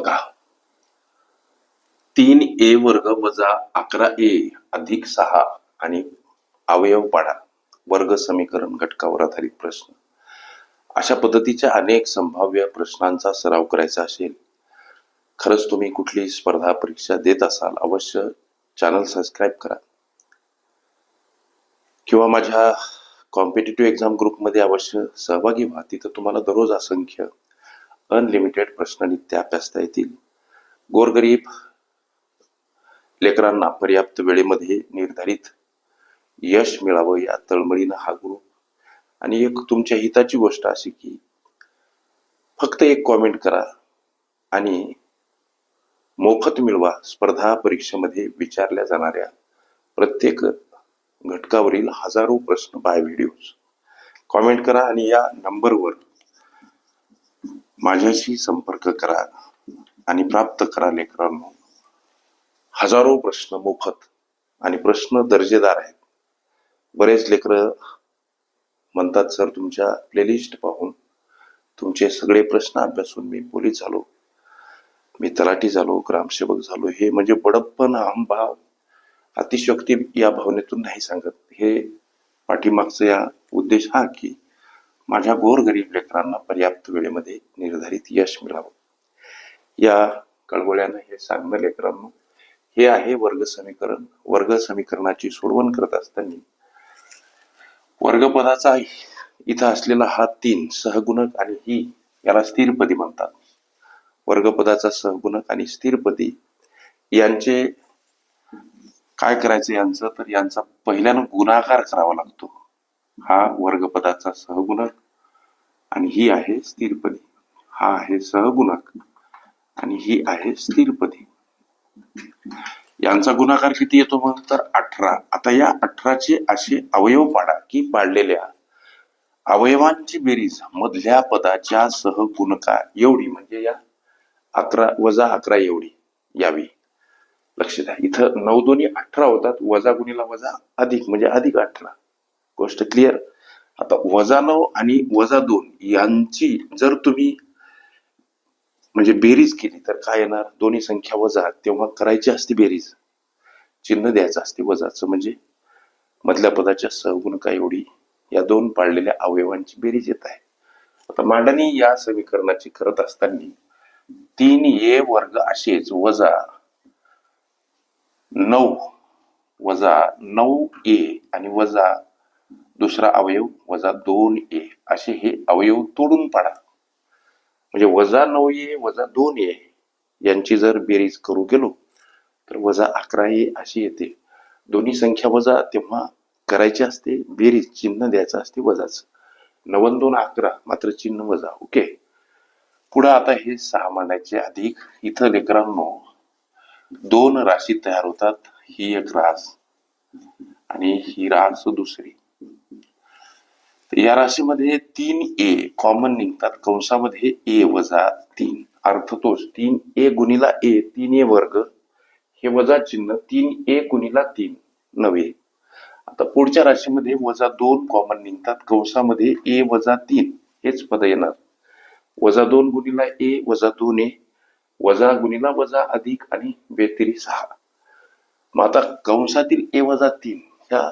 बघा. तीन ए वर्ग वजा अकरा ए अधिक सहा आणि अवयव पाडा. वर्ग समीकरण घटकावर आधारित प्रश्न. अशा पद्धतीच्या अनेक संभाव्य प्रश्नांचा सराव करायचा असेल. खरंच तुम्ही कुठली स्पर्धा परीक्षा देत असाल अवश्य चॅनल सबस्क्राईब करा. किंवा माझ्या कॉम्पिटेटिव्ह एक्झाम ग्रुपमध्ये अवश्य सहभागी व्हा. तिथं तुम्हाला दररोज असंख्य अनलिमिटेड प्रश्न नित्य अभ्यासता येतील. गोरगरीब लेकरांना पर्याप्त वेळेमध्ये निर्धारित यश मिळावं या तळमळीनं हा ग्रुप आणि एक तुमच्या हिताची गोष्ट अशी की फक्त एक कॉमेंट करा आणि मोफत मिळवा स्पर्धा परीक्षेमध्ये विचारल्या जाणाऱ्या प्रत्येक घटकावरील हजारो प्रश्न बाय व्हिडिओज कॉमेंट करा आणि या नंबरवर माझ्याशी संपर्क करा आणि प्राप्त करा लेकरांनो. हजारो प्रश्न मोफत आणि प्रश्न दर्जेदार आहेत. बरेच लेकर म्हणतात सर तुमच्या प्लेलिस्ट पाहून तुमचे सगळे प्रश्न अभ्यासून मी पोलीस झालो मी तलाठी झालो ग्रामसेवक झालो. हे म्हणजे बडप्पन अहमभाव अतिशयोक्ती या भावनेतून नाही सांगत. हे पाठीमागचा या उद्देश हा की माझ्या गोरगरीब लेकरांना पर्याप्त वेळेमध्ये निर्धारित यश मिळावं. या कळवळ्यानं हे सांगणं लेकरांनो हे आहे वर्ग समीकरण. वर्ग समीकरणाची सोडवण करत असताना वर्गपदाचा इथं असलेला हा तीन सहगुणक आणि ही याला स्थिरपदी म्हणतात. वर्गपदाचा सहगुणक आणि स्थिरपदी यांचे काय करायचं यांचं? तर यांचा पहिल्यानं गुणाकार करावा लागतो. हा वर्गपदाचा सहगुणक आणि ही आहे स्थिरपदी. हा आहे सहगुणाक आणि ही आहे स्थिरपदी. यांचा गुणाकार किती येतो मग? तर अठरा. आता या अठराचे असे अवयव पाडा की पाडलेल्या अवयवांची बेरीज मधल्या पदाच्या सहगुणकार एवढी. म्हणजे या अकरा वजा अकरा एवढी यावी. लक्ष द्या. इथं नऊ दोन्ही अठरा होतात. वजा गुणीला वजा अधिक म्हणजे अधिक अठरा. गोष्ट क्लिअर आता वजा नऊ आणि वजा दोन यांची जर तुम्ही म्हणजे बेरीज केली तर काय येणार? दोन्ही संख्या वजा तेव्हा करायची असते बेरीज. चिन्ह द्यायचं असते वजाचं म्हणजे मधल्या पदाच्या सहगुणका एवढी या दोन पाळलेल्या अवयवांची बेरीज येत आहे. आता मांडणी या समीकरणाची करत असताना तीन ए वर्ग असेच वजा नऊ वजा नऊ ए आणि वजा दुसरा अवयव वजा दोन ए. असे हे अवयव तोडून पाडा. म्हणजे वजा नऊ ए वजा दोन ए यांची जर बेरीज करू गेलो तर वजा अकरा ए अशी येते. दोन्ही संख्या वजा तेव्हा करायची असते बेरीज चिन्ह द्यायचं असते वजाच. नवन दोन अकरा मात्र चिन्ह वजा. ओके? पुढं आता हे सहा मांडायचे अधिक. इथं लेकरांनो दोन राशी तयार होतात. ही एक रास आणि ही रास दुसरी. या राशीमध्ये तीन ए कॉमन निघतात. कंसामध्ये ए वजा तीन. अर्थ तोच. तीन ए गुणीला ए तीन ए वर्ग. हे वजा चिन्ह तीन ए गुणीला तीन. नव्हे. आता पुढच्या राशीमध्ये वजा दोन कॉमन निघतात. कंसामध्ये ए वजा तीन. हेच पद येणार. वजा दोन गुणीला ए वजा दोन ए. वजा गुणीला वजा अधिक आणि बेतिरी सहा. मग आता कंसातील ए वजा तीन ह्या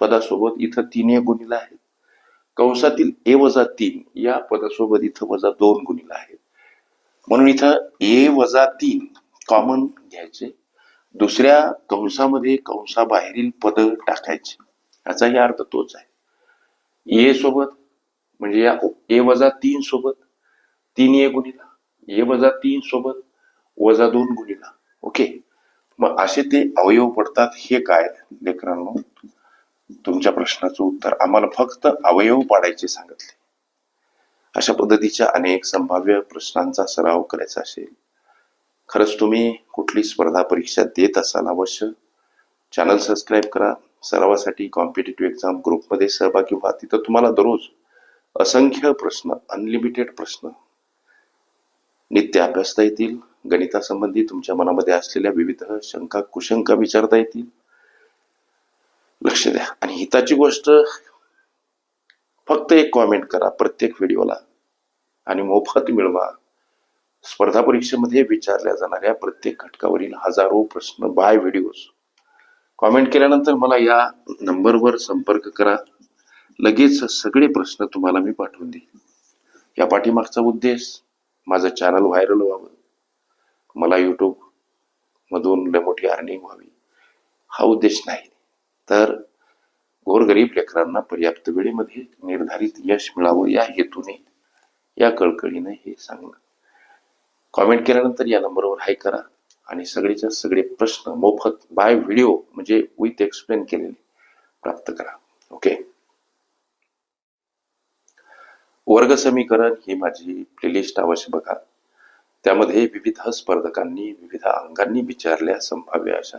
पदासोबत इथं तीन ए गुणीला आहे. कंसातील ए वजा तीन या पदासोबत इथं वजा दोन गुणीला आहेत. म्हणून इथं ए वजा तीन कॉमन घ्यायचे. दुसऱ्या कंसामध्ये कंसाबाहेरील पद टाकायचे. याचाही अर्थ तोच आहे. ए सोबत म्हणजे या ए वजा तीन सोबत तीन ए गुणीला ए वजा तीन सोबत वजा दोन गुणीला. ओके? मग असे ते अवयव पडतात. हे काय लेकरांनो तुमच्या प्रश्नाचं उत्तर आम्हाला फक्त अवयव पाडायचे सांगितले. अशा पद्धतीच्या अनेक संभाव्य प्रश्नांचा सराव करायचा असेल. खरंच तुम्ही कुठली स्पर्धा परीक्षा देत असाल अवश्य. चॅनल सबस्क्राईब करा. सरावासाठी कॉम्पिटेटिव्ह एक्झाम ग्रुपमध्ये सहभागी व्हा. तिथं तुम्हाला दररोज असंख्य प्रश्न अनलिमिटेड प्रश्न. नित्य अभ्यासता येतील. गणितासंबंधी तुमच्या मनामध्ये असलेल्या विविध शंका कुशंका विचारता येतील. लक्ष द्या. आणि हिताची गोष्ट फक्त एक कॉमेंट करा प्रत्येक व्हिडिओला आणि मोफत मिळवा. स्पर्धा परीक्षेमध्ये विचारल्या जाणाऱ्या प्रत्येक घटकावरील हजारो प्रश्न बाय व्हिडिओज कॉमेंट केल्यानंतर मला या नंबरवर संपर्क करा. लगेच सगळे प्रश्न तुम्हाला मी पाठवून देईन. या पाठीमागचा उद्देश माझं चॅनल व्हायरल व्हावं. मला युट्यूब मधून लय मोठी अर्निंग व्हावी. हा उद्देश नाही. तर गोरगरीब लेकरांना पर्याप्त वेळेमध्ये निर्धारित यश मिळावं या हेतूने या कळकळीने हे सांगणं. कॉमेंट केल्यानंतर या नंबरवर हाय करा आणि सगळेच्या सगळे प्रश्न मोफत बाय व्हिडिओ म्हणजे विथ एक्सप्लेन केलेले प्राप्त करा. ओके वर्ग समीकरण ही माझी प्लेलिस्ट अवश्य बघा. त्यामध्ये विविध स्पर्धकांनी विविध अंगांनी विचारल्या संभाव्य अशा